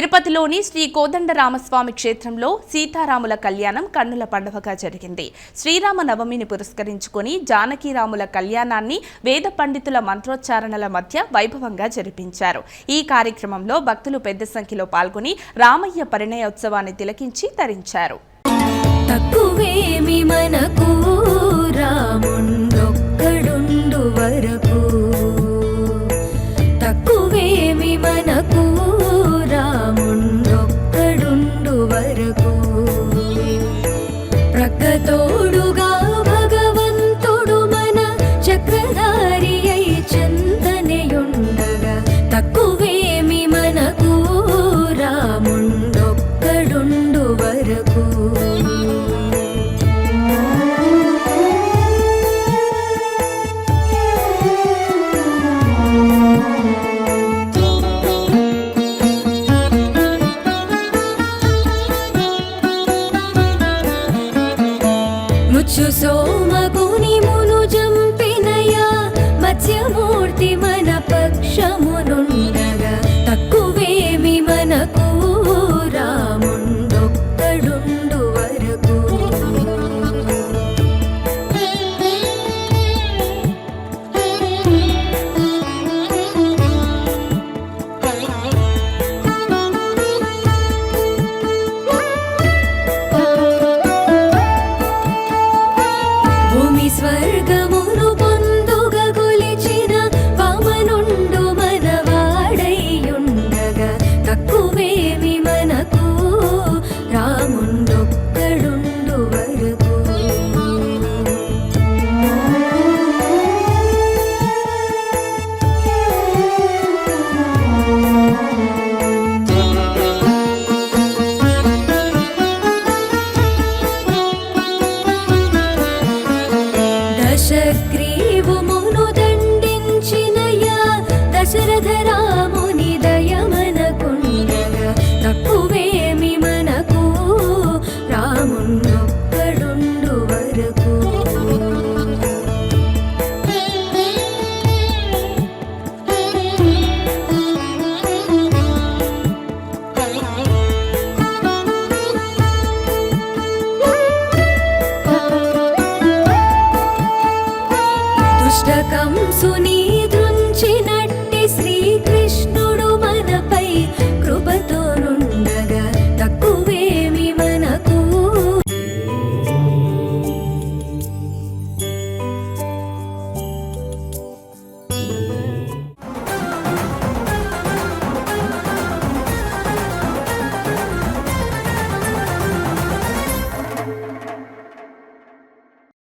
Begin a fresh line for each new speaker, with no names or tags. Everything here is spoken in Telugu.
తిరుపతిలోని శ్రీ కోదండరామస్వామి క్షేత్రంలో సీతారాముల కళ్యాణం కన్నుల పండుగగా జరిగింది. శ్రీరామ నవమిని పురస్కరించుకొని జానకీరాముల కళ్యాణాన్ని వేద పండితుల మంత్రోచ్చారణల మధ్య వైభవంగా జరిపించారు. ఈ కార్యక్రమంలో భక్తులు పెద్ద సంఖ్యలో పాల్గొని రామయ్య పరిణయోత్సవాన్ని తిలకించి తరించారు.
తక్కువేమి మనకు రాముండొక్కడుండు వరకు తోడు Şu soğumadı സ്വർഗ నీవు మునుదే